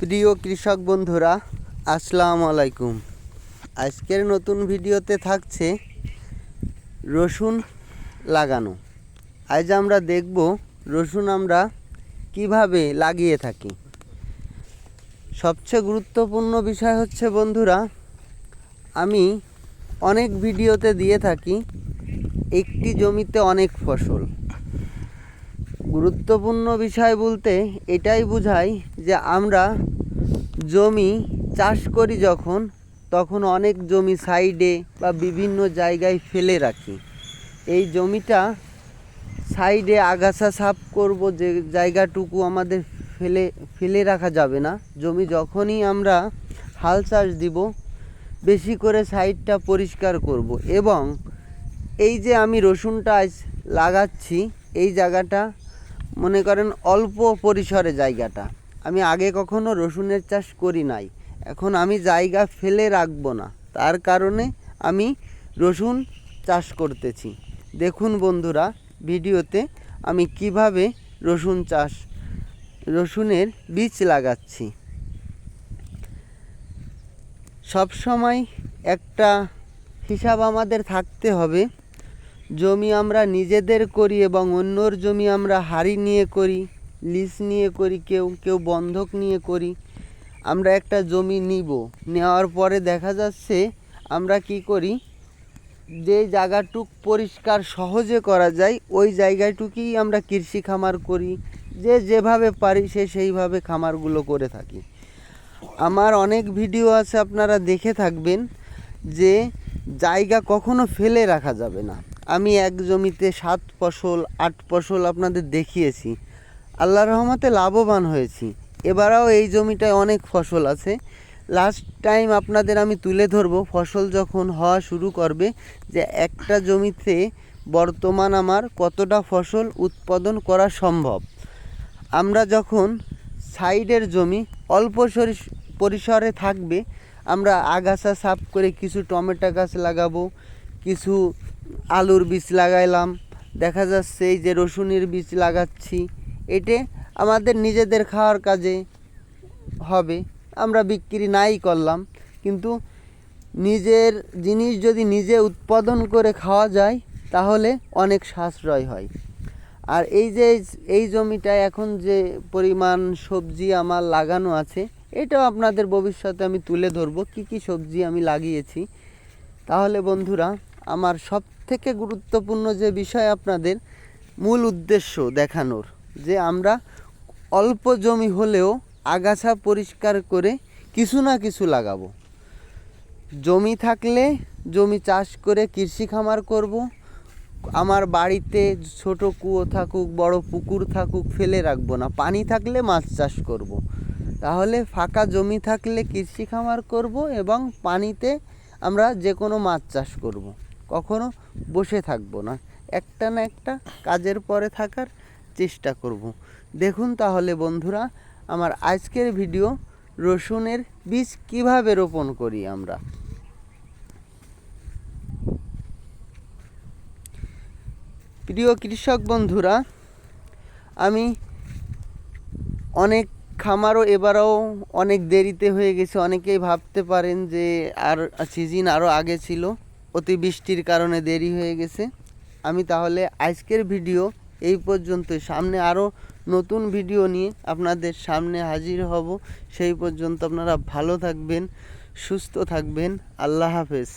প্রিয় কৃষক বন্ধুরা, আসসালামু আলাইকুম। আজকের নতুন ভিডিওতে থাকছে রসুন লাগানো। আজ আমরা দেখব রসুন আমরা কীভাবে লাগিয়ে থাকি। সবচেয়ে গুরুত্বপূর্ণ বিষয় হচ্ছে, বন্ধুরা, আমি অনেক ভিডিওতে দিয়ে থাকি, একটি জমিতে অনেক ফসল। গুরুত্বপূর্ণ বিষয় বলতে এটাই বোঝায় যে আমরা জমি চাষ করি যখন, তখন অনেক জমি সাইডে বা বিভিন্ন জায়গায় ফেলে রাখি। এই জমিটা সাইডে আগাছা সাফ করব, যে জায়গাটুকু আমাদের ফেলে ফেলে রাখা যাবে না। জমি যখনই আমরা হাল চাষ দিব, বেশি করে সাইডটা পরিষ্কার করব এবং এই যে আমি রসুনটা লাগাচ্ছি, এই জায়গাটা মনে করেন অল্প পরিসরে জায়গাটা। আমি আগে কখনো রসুনের চাষ করি নাই। এখন আমি জায়গা ফেলে রাখব না। তার কারণে আমি রসুন চাষ করতেছি। দেখুন বন্ধুরা, ভিডিওতে আমি কীভাবে রসুন চাষ, রসুনের বীজ লাগাচ্ছি। সব সময় একটা হিসাব আমাদের থাকতে হবে জমি আমরা নিজেদের করি এবং অন্যর জমি আমরা হাড়ি নিয়ে করি লিজ নিয়ে করি, কেউ কেউ বন্ধক নিয়ে করি, আমরা একটা জমি নিব। নেওয়ার পরে দেখা যাচ্ছে আমরা কি করি, যে জায়গাটুক পরিষ্কার সহজে করা যায়, ওই জায়গাটুকুই আমরা কৃষি খামার করি। যে যেভাবে পারি সে সেইভাবে খামারগুলো করে থাকি। আমার অনেক ভিডিও আছে, আপনারা দেখে থাকবেন যে জায়গা কখনো ফেলে রাখা যাবে না। আমি এক জমিতে সাত ফসল, আট ফসল আপনাদের দেখিয়েছি। আল্লাহ রহমতে লাভবান হয়েছি। এবারেও এই জমিটায় অনেক ফসল আছে। লাস্ট টাইম আপনাদের আমি তুলে ধরবো, ফসল যখন হওয়া শুরু করবে যে একটা জমিতে বর্তমান আমার কতটা ফসল উৎপাদন করা সম্ভব। আমরা যখন সাইডের জমি অল্প পরিসরে থাকবে, আমরা আগাছা সাফ করে কিছু টমেটো গাছ লাগাবো, কিছু আলুর বীজ লাগাইলাম। দেখা যাচ্ছে এই যে রসুনের বীজ লাগাচ্ছি। এতে আমাদের নিজেদের খাওয়ার কাজে হবে। আমরা বিক্রি নাই করলাম। কিন্তু নিজের জিনিস যদি নিজে উৎপাদন করে খাওয়া যায়, তাহলে অনেক সাশ্রয় হয়। আর এই যে এই জমিটায় এখন যে পরিমাণ সবজি আমার লাগানো আছে, এটাও আপনাদের ভবিষ্যতে আমি তুলে ধরবো। কি কি সবজি আমি লাগিয়েছি। তাহলে বন্ধুরা আমার সব থেকে গুরুত্বপূর্ণ যে বিষয় আপনাদের মূল উদ্দেশ্য দেখানোর, যে আমরা অল্প জমি হলেও আগাছা পরিষ্কার করে কিছু না কিছু লাগাবো জমি থাকলে জমি চাষ করে কৃষি খামার করব আমার বাড়িতে ছোট কুয়ো থাকুক, বড় পুকুর থাকুক, ফেলে রাখব না পানি থাকলে মাছ চাষ করব। তাহলে ফাঁকা জমি থাকলে কৃষি খামার করব এবং পানিতে আমরা যে কোনো মাছ চাষ করব। কখনো বসে থাকব না। একটা না একটা কাজের পরে থাকার চেষ্টা করব। দেখুন তাহলে বন্ধুরা, আমার আজকের ভিডিও রসুনের বীজ কীভাবে রোপণ করি আমরা। প্রিয় কৃষক বন্ধুরা, আমি অনেক খামারও এবারও অনেক দেরিতে হয়ে গেছে। অনেকেই ভাবতে পারেন যে আর সিজন আরও আগে ছিল। অতিবৃষ্টির কারণে দেরি হয়ে গেছে। আমি তাহলে আজকের ভিডিও এই পর্যন্তই। সামনে আরও নতুন ভিডিও নিয়ে আপনাদের সামনে হাজির হব। সেই পর্যন্ত আপনারা ভালো থাকবেন, সুস্থ থাকবেন। আল্লাহ হাফেজ।